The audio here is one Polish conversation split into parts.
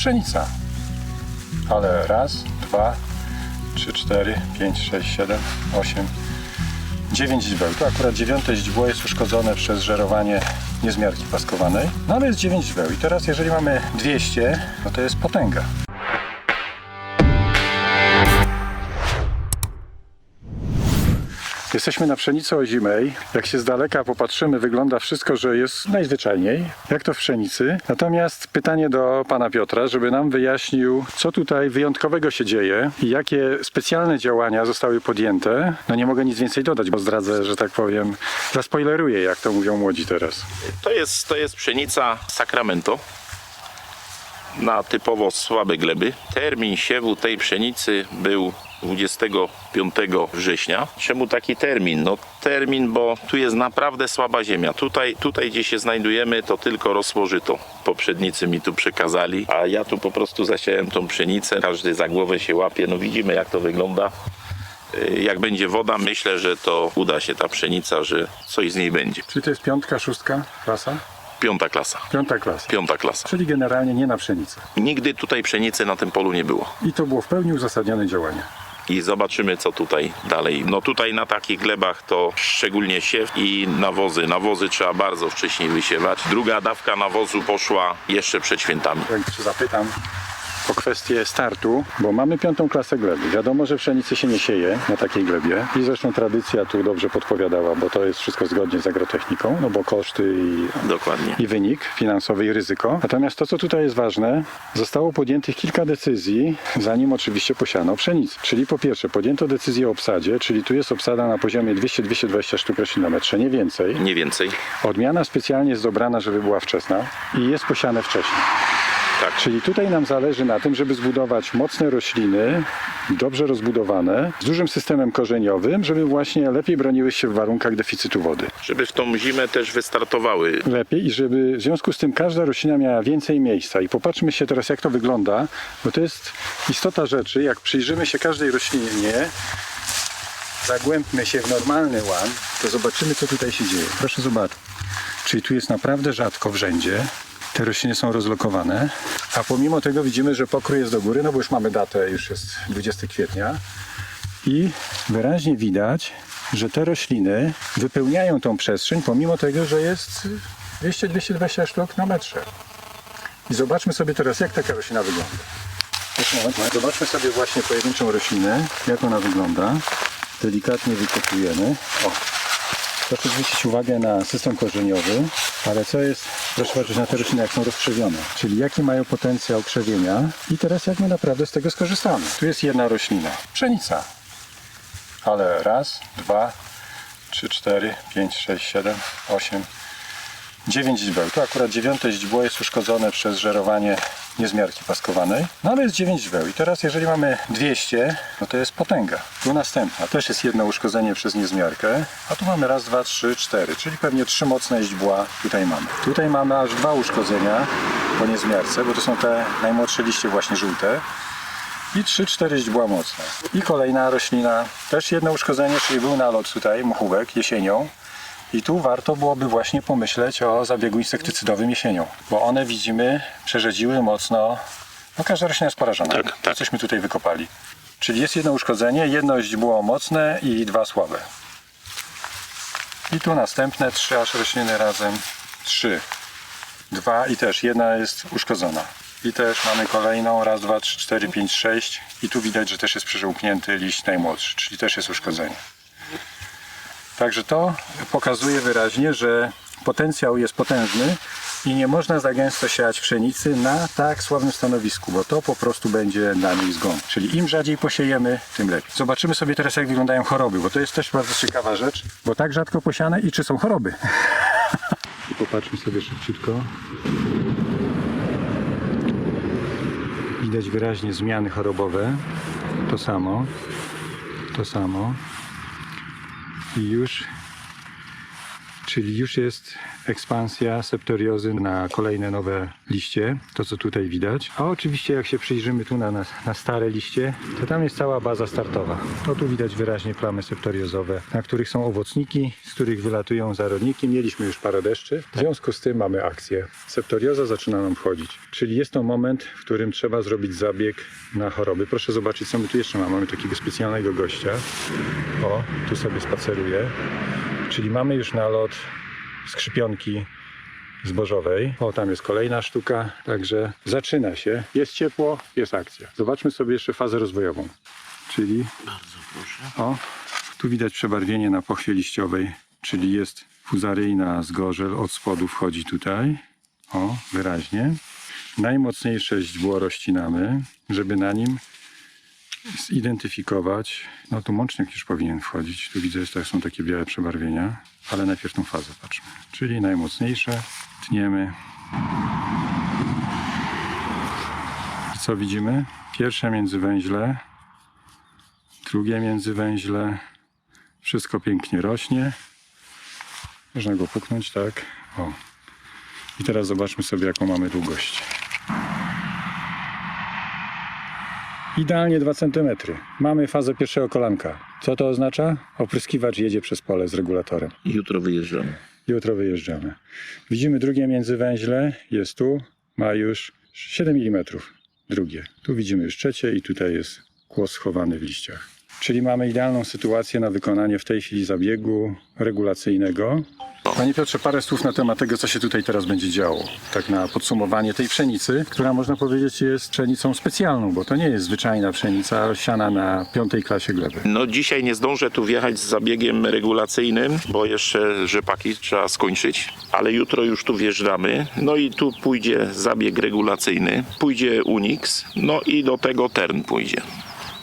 Pszenica. Ale raz, dwa, trzy, cztery, pięć, sześć, siedem, osiem, dziewięć źdźbeł. Tu akurat dziewiąte źdźbło jest uszkodzone przez żerowanie niezmiarki paskowanej. No ale jest dziewięć źdźbeł. I teraz jeżeli mamy 200, no to jest potęga. Jesteśmy na pszenicy ozimej. Jak się z daleka popatrzymy, wygląda wszystko, że jest najzwyczajniej, jak to w pszenicy. Natomiast pytanie do pana Piotra, żeby nam wyjaśnił, co tutaj wyjątkowego się dzieje i jakie specjalne działania zostały podjęte. No nie mogę nic więcej dodać, bo zdradzę, że tak powiem, zaspoileruję, jak to mówią młodzi teraz. To jest, to jest pszenica Sacramento na typowo słabe gleby. Termin siewu tej pszenicy był 25 września. Czemu taki termin? No termin, bo tu jest naprawdę słaba ziemia. Tutaj, tutaj gdzie się znajdujemy, to tylko rosło żyto. Poprzednicy mi tu przekazali, a ja tu po prostu zasiałem tą pszenicę. Każdy za głowę się łapie. No widzimy jak to wygląda. Y, Jak będzie woda, myślę, że to uda się ta pszenica, że coś z niej będzie. Czyli to jest piątka, szóstka klasa? Piąta klasa. Piąta klasa. Piąta klasa. Czyli generalnie nie na pszenicę. Nigdy tutaj pszenicy na tym polu nie było. I to było w pełni uzasadnione działanie. I zobaczymy, co tutaj dalej. No tutaj na takich glebach to szczególnie siew i nawozy. Nawozy trzeba bardzo wcześniej wysiewać. Druga dawka nawozu poszła jeszcze przed świętami. Jak się zapytam o kwestię startu, bo mamy piątą klasę gleby. Wiadomo, że pszenicy się nie sieje na takiej glebie i zresztą tradycja tu dobrze podpowiadała, bo to jest wszystko zgodnie z agrotechniką, no bo koszty i, Dokładnie. i wynik finansowy i ryzyko. Natomiast to, co tutaj jest ważne, zostało podjętych kilka decyzji, zanim oczywiście posiano pszenicę. Czyli po pierwsze podjęto decyzję o obsadzie, czyli tu jest obsada na poziomie 200-220 sztuk roślin na metrze, nie więcej. Nie więcej. Odmiana specjalnie jest dobrana, żeby była wczesna i jest posiane wcześniej. Tak. Czyli tutaj nam zależy na tym, żeby zbudować mocne rośliny, dobrze rozbudowane, z dużym systemem korzeniowym, żeby właśnie lepiej broniły się w warunkach deficytu wody. Żeby w tą zimę też wystartowały. Lepiej i żeby w związku z tym każda roślina miała więcej miejsca. I popatrzmy się teraz, jak to wygląda, bo to jest istota rzeczy. Jak przyjrzymy się każdej roślinie, zagłębmy się w normalny łan, to zobaczymy, co tutaj się dzieje. Proszę zobaczyć. Czyli tu jest naprawdę rzadko w rzędzie. Te rośliny są rozlokowane, a pomimo tego widzimy, że pokrój jest do góry, no bo już mamy datę, już jest 20 kwietnia. I wyraźnie widać, że te rośliny wypełniają tą przestrzeń, pomimo tego, że jest 200-220 sztuk na metrze. I zobaczmy sobie teraz, jak taka roślina wygląda. Zobaczmy sobie właśnie pojedynczą roślinę, jak ona wygląda. Delikatnie wykopujemy. O, proszę zwrócić uwagę na system korzeniowy, ale co jest, proszę patrzeć na te rośliny, jak są rozkrzewione, czyli jaki mają potencjał krzewienia i teraz jak my naprawdę z tego skorzystamy. Tu jest jedna roślina, pszenica, ale raz, dwa, trzy, cztery, pięć, sześć, siedem, osiem, dziewięć źdźbeł. Tu akurat dziewiąte źdźbło jest uszkodzone przez żerowanie niezmiarki paskowanej, no ale jest dziewięć źdźbeł. I teraz jeżeli mamy 200, no to jest potęga. Tu następna, też jest jedno uszkodzenie przez niezmiarkę, a tu mamy raz, dwa, trzy, cztery, czyli pewnie trzy mocne źdźbła tutaj mamy. Tutaj mamy aż dwa uszkodzenia po niezmiarce, bo to są te najmłodsze liście właśnie żółte i 3-4 źdźbła mocne. I kolejna roślina, też jedno uszkodzenie, czyli był nalot tutaj, muchówek, jesienią. I tu warto byłoby właśnie pomyśleć o zabiegu insektycydowym jesienią, bo one widzimy, przerzedziły mocno, no każda roślina jest porażona, Tak, tak. cośmy tutaj wykopali. Czyli jest jedno uszkodzenie, jedno źdźbło mocne i dwa słabe. I tu następne trzy aż rośliny razem, trzy, dwa i też jedna jest uszkodzona. I też mamy kolejną, raz, dwa, trzy, cztery, pięć, sześć. I tu widać, że też jest przeżółknięty liść najmłodszy, czyli też jest uszkodzenie. Także to pokazuje wyraźnie, że potencjał jest potężny i nie można za gęsto siać pszenicy na tak słabym stanowisku, bo to po prostu będzie dla niej zgon. Czyli im rzadziej posiejemy, tym lepiej. Zobaczymy sobie teraz, jak wyglądają choroby, bo to jest też bardzo ciekawa rzecz, bo tak rzadko posiane i czy są choroby. I popatrzmy sobie szybciutko. Widać wyraźnie zmiany chorobowe. To samo. To samo. I już, czyli już jest ekspansja septoriozy na kolejne nowe liście, to co tutaj widać. A oczywiście jak się przyjrzymy tu na, na, na stare liście, to tam jest cała baza startowa. To tu widać wyraźnie plamy septoriozowe, na których są owocniki, z których wylatują zarodniki. Mieliśmy już parę deszczy, w związku z tym mamy akcję. Septorioza zaczyna nam wchodzić, czyli jest to moment, w którym trzeba zrobić zabieg na choroby. Proszę zobaczyć, co my tu jeszcze mamy. Mamy takiego specjalnego gościa. O, tu sobie spaceruje. Czyli mamy już nalot skrzypionki zbożowej. O, tam jest kolejna sztuka, także zaczyna się. Jest ciepło, jest akcja. Zobaczmy sobie jeszcze fazę rozwojową. Czyli, Bardzo proszę. o, tu widać przebarwienie na pochwie liściowej, czyli jest fuzaryjna zgorzel, od spodu wchodzi tutaj. O, wyraźnie. Najmocniejsze źdźbło rozcinamy, żeby na nim zidentyfikować. No tu mącznik już powinien wchodzić. Tu widzę, że są takie białe przebarwienia, ale najpierw tą fazę patrzmy. Czyli najmocniejsze tniemy. I co widzimy? Pierwsze międzywęźle, drugie międzywęźle. Wszystko pięknie rośnie. Można go puknąć, tak. O. I teraz zobaczmy sobie, jaką mamy długość. Idealnie 2 cm. Mamy fazę pierwszego kolanka. Co to oznacza? Opryskiwacz jedzie przez pole z regulatorem. Jutro wyjeżdżamy. Jutro wyjeżdżamy. Widzimy drugie międzywęźle, jest tu, ma już 7 mm. Drugie. Tu widzimy już trzecie i tutaj jest kłos schowany w liściach. Czyli mamy idealną sytuację na wykonanie w tej chwili zabiegu regulacyjnego. Panie Piotrze, parę słów na temat tego, co się tutaj teraz będzie działo. Tak na podsumowanie tej pszenicy, która można powiedzieć jest pszenicą specjalną, bo to nie jest zwyczajna pszenica siana na piątej klasie gleby. No dzisiaj nie zdążę tu wjechać z zabiegiem regulacyjnym, bo jeszcze rzepaki trzeba skończyć, ale jutro już tu wjeżdżamy. No i tu pójdzie zabieg regulacyjny, pójdzie Unix, no i do tego Tern pójdzie,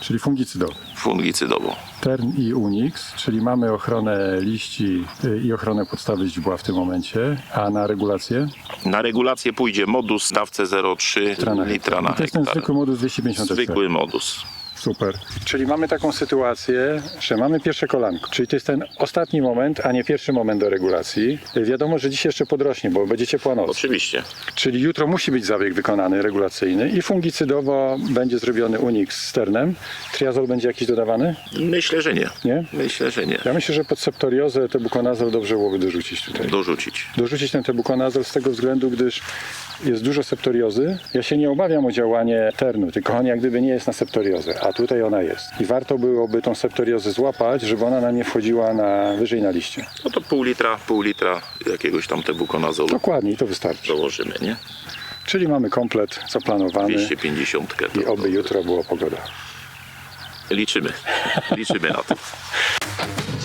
Czyli fungicydowy. fungicydowo. Tern i Unix, czyli mamy ochronę liści y, i ochronę podstawy źdźbła w tym momencie, a na regulację Na regulację pójdzie modus w stawce 0,3 litra na litra na I to jest ten hektar. zwykły modus 250 Zwykły modus. Super. Czyli mamy taką sytuację, że mamy pierwsze kolanko, czyli to jest ten ostatni moment, a nie pierwszy moment do regulacji. Wiadomo, że dziś jeszcze podrośnie, bo będzie ciepła noc. Oczywiście. Czyli jutro musi być zabieg wykonany regulacyjny i fungicydowo będzie zrobiony Unix z ternem. Triazol będzie jakiś dodawany? Myślę, że nie. Nie? Myślę, że nie. Ja myślę, że pod septoriozę tebukonazol dobrze byłoby dorzucić tutaj. Dorzucić. dorzucić ten tebukonazol z tego względu, gdyż jest dużo septoriozy. Ja się nie obawiam o działanie ternu, tylko on jak gdyby nie jest na septoriozę, a tutaj ona jest. I warto byłoby tą septoriozę złapać, żeby ona nam nie wchodziła na, wyżej na liście. No to pół litra, pół litra jakiegoś tam tebukonazolu Dokładnie, i to wystarczy. dołożymy, nie? Czyli mamy komplet zaplanowany 250. To, i oby jutro była pogoda. Liczymy. Liczymy na to.